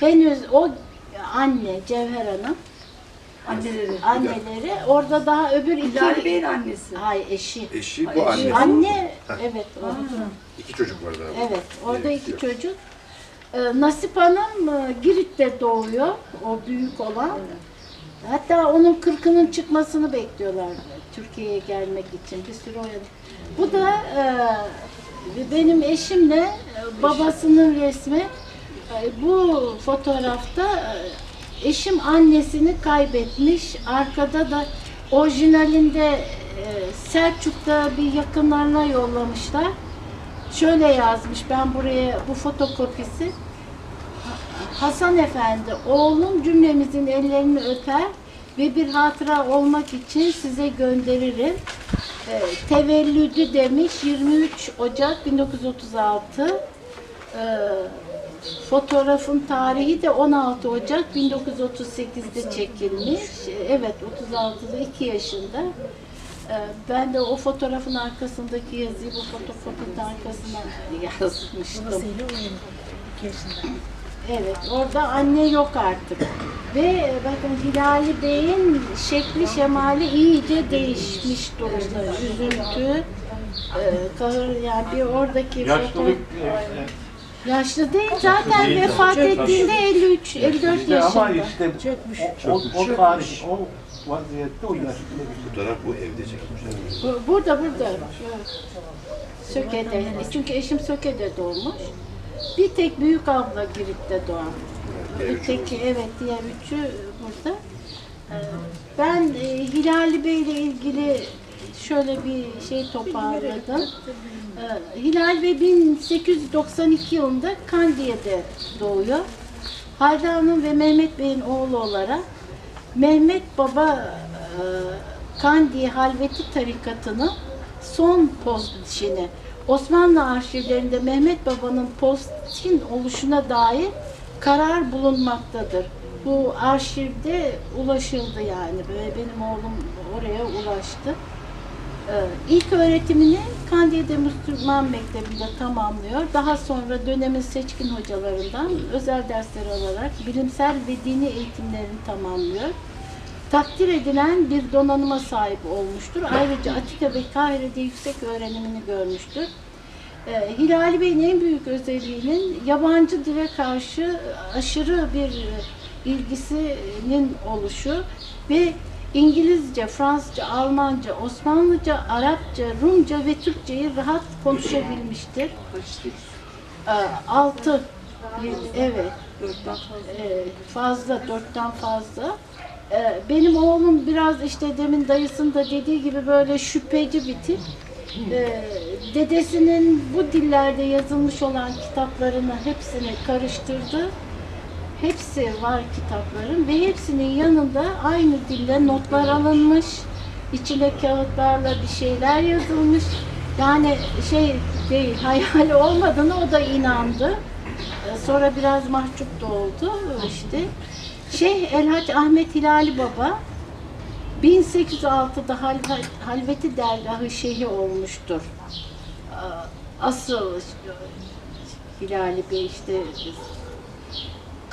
henüz o anne Cevher Hanım Anneleri. anneleri orada daha öbür iki Hilal Bey'in annesi. Hay eşi. Eşi Ay, bu eşi. annesi. Anne evet o. İki çocuk var daha. Evet, orada Evet, iki yok. çocuk. Ee, Nasip Hanım e, Girit'te doğuyor, o büyük olan. Hatta onun kırkının çıkmasını bekliyorlar Türkiye'ye gelmek için. Bir sürü oynadı. Bu da e, benim eşimle e, babasının resmi. E, bu fotoğrafta e, eşim annesini kaybetmiş. Arkada da orijinalinde e, Selçuk'ta bir yakınlarına yollamışlar. Şöyle yazmış ben buraya bu fotokopisi. Hasan Efendi, oğlum cümlemizin ellerini öper ve bir hatıra olmak için size gönderirim. Ee, tevellüdü demiş 23 Ocak 1936. Ee, fotoğrafın tarihi de 16 Ocak 1938'de çekilmiş. Evet 36'da 2 yaşında. Ee, Ben de o fotoğrafın arkasındaki yazıyı bu fotokopinin arkasına yazmıştım. Evet, orada anne yok artık. Ve e, bakın Hilali Bey'in şekli şemali iyice değişmiş durumda. Üzüntü, e, kahır yani bir oradaki foto... Yaşlılık Yaşlı değil zaten değil vefat tabii. ettiğinde 53, 54 işte ama yaşında. işte o, o, o tarih, o vaziyette o yaşlılık. Fotoğraf bu evde çekilmiş. Bu- Burada burada. Evet. Söke'de. E, Çünkü eşim Söke'de doğmuş. Bir tek büyük abla Girit'te doğan. Öteki evet diğer üçü burada. Ee, Ben e, Hilali Bey ile ilgili şöyle bir şey toparladım. Ee, Hilal Bey 1892 yılında Kandiye'de doğuyor. Hayri Hanım ve Mehmet Bey'in oğlu olarak Mehmet Baba e, Kandiye Halveti tarikatının son postişini Osmanlı arşivlerinde Mehmet Baba'nın postin oluşuna dair karar bulunmaktadır. Bu arşivde ulaşıldı yani. Böyle benim oğlum oraya ulaştı. Ee, İlk öğretimini Kandiye'de Müslüman Mektebi'nde tamamlıyor. Daha sonra dönemin seçkin hocalarından özel dersler alarak bilimsel ve dini eğitimlerini tamamlıyor. Takdir edilen bir donanıma sahip olmuştur. Ayrıca Atina ve Kahire'de yüksek öğrenimini görmüştür. Ee, Hilali Bey'in en büyük özelliğinin yabancı dile karşı aşırı bir ilgisinin oluşu ve İngilizce, Fransızca, Almanca, Osmanlıca, Arapça, Rumca ve Türkçeyi rahat konuşabilmiştir. Ee, Altı, evet, Ee, fazla, dörtten fazla. Ee, Benim oğlum biraz işte demin dayısının da dediği gibi böyle şüpheci bir tip. Dedesinin bu dillerde yazılmış olan kitaplarını hepsini karıştırdı. Hepsi var kitapların ve hepsinin yanında aynı dille notlar alınmış. İçine kağıtlarla bir şeyler yazılmış. Yani şey değil, hayali olmadığını o da inandı. Ee, Sonra biraz mahcup da oldu işte. Şeyh Elhac Ahmet Hilali Baba 1806'da Hal- Halveti Dergahı şeyhi olmuştur. Ee, Asıl Hilali Bey işte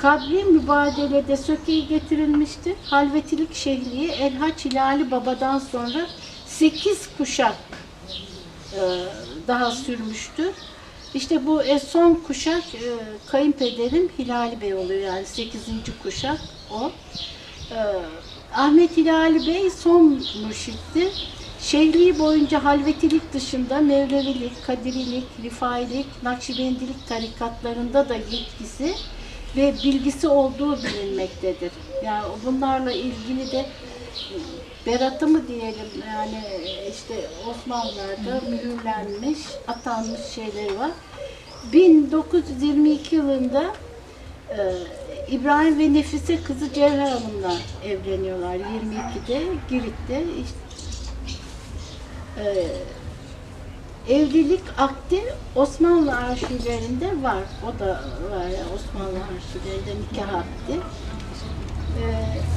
Kabri mübadelede sökeyi getirilmiştir. Halvetilik şehliği Elhaç Hilali Baba'dan sonra 8 kuşak e, daha sürmüştür. İşte bu e, son kuşak e, kayınpederim Hilali Bey oluyor yani 8. kuşak o. Ahmet Hilali Bey son mürşittir. Şehliği boyunca halvetilik dışında Mevlevilik, Kadirilik, Rifailik, Nakşibendilik tarikatlarında da yetkisi ve bilgisi olduğu bilinmektedir. Yani bunlarla ilgili de beratı mı diyelim yani e, işte Osmanlılar'da mühürlenmiş, atanmış şeyleri var. 1922 yılında e, İbrahim ve Nefise kızı Cevher Hanım'la evleniyorlar 22'de Girit'te. İşte, e, evlilik akdi Osmanlı arşivlerinde var. O da var ya, Osmanlı arşivlerinde nikah akdi.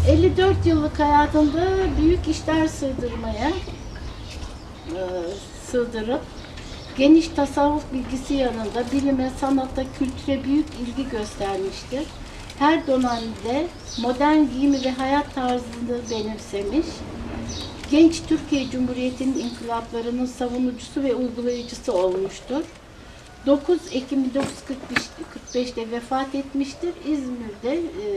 E, 54 yıllık hayatında büyük işler sığdırmaya e, sığdırıp geniş tasavvuf bilgisi yanında bilime, sanata, kültüre büyük ilgi göstermiştir. her dönemde modern giyimi ve hayat tarzını benimsemiş. Genç Türkiye Cumhuriyeti'nin inkılaplarının savunucusu ve uygulayıcısı olmuştur. 9 Ekim 1945'te vefat etmiştir. İzmir'de, e,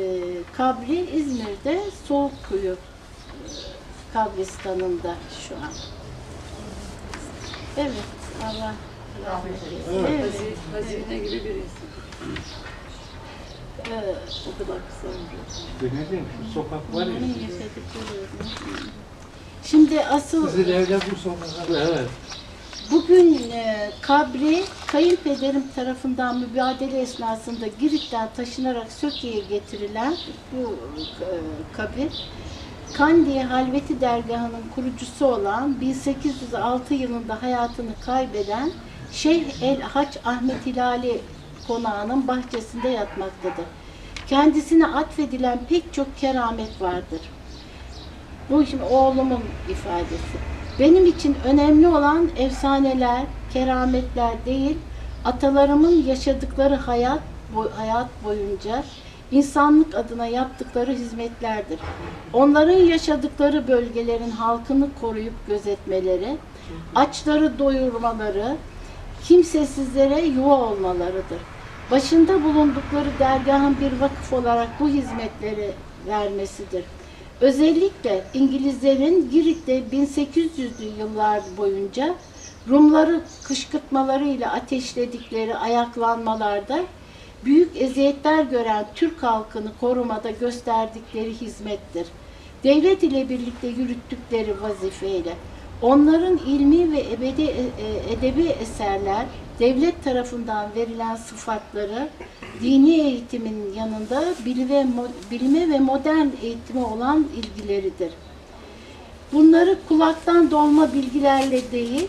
kabri İzmir'de Soğukkuyu e, kabristanında şu an. Evet, Allah rahmet eylesin. Evet, Hazine, gibi bir insan. evet. O kadar kısa ömrü. İşte ne diyeyim şu sokak var ya. Yaşadıkları. Şimdi asıl Sizin evde bu. Evet. Bugün e, kabri kayınpederim tarafından mübadele esnasında Girit'ten taşınarak Söke'ye getirilen bu e, kabir Kandiye Halveti Dergahı'nın kurucusu olan 1806 yılında hayatını kaybeden Şeyh El Haç Ahmet Hilali konağının bahçesinde yatmaktadır. Kendisine atfedilen pek çok keramet vardır. Bu şimdi oğlumun ifadesi. Benim için önemli olan efsaneler, kerametler değil, atalarımın yaşadıkları hayat boy- hayat boyunca insanlık adına yaptıkları hizmetlerdir. Onların yaşadıkları bölgelerin halkını koruyup gözetmeleri, açları doyurmaları, kimsesizlere yuva olmalarıdır. Başında bulundukları dergahın bir vakıf olarak bu hizmetleri vermesidir. Özellikle İngilizlerin Girit'te 1800'lü yıllar boyunca Rumları kışkırtmalarıyla ateşledikleri ayaklanmalarda büyük eziyetler gören Türk halkını korumada gösterdikleri hizmettir. Devlet ile birlikte yürüttükleri vazifeyle onların ilmi ve ebedi, e, e, edebi eserler devlet tarafından verilen sıfatları dini eğitimin yanında bilime, bilime ve modern eğitime olan ilgileridir. Bunları kulaktan dolma bilgilerle değil,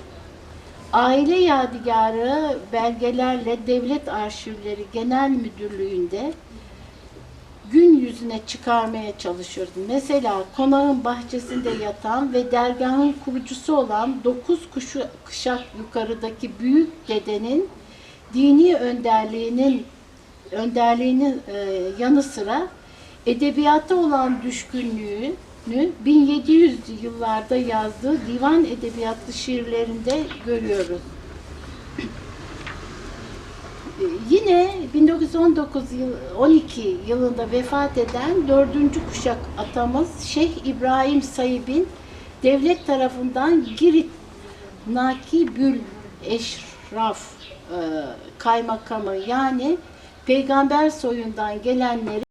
aile yadigarı belgelerle Devlet Arşivleri Genel Müdürlüğü'nde gün yüzüne çıkarmaya çalışıyordu. Mesela konağın bahçesinde yatan ve dergahın kurucusu olan dokuz kuşu, kuşak yukarıdaki büyük dedenin dini önderliğinin önderliğinin e, yanı sıra edebiyata olan düşkünlüğünü 1700 yıllarda yazdığı divan edebiyatlı şiirlerinde görüyoruz. Yine 1919 yıl 12 yılında vefat eden dördüncü kuşak atamız Şeyh İbrahim Saib'in devlet tarafından Girit Nakibül Eşraf e, kaymakamı yani peygamber soyundan gelenleri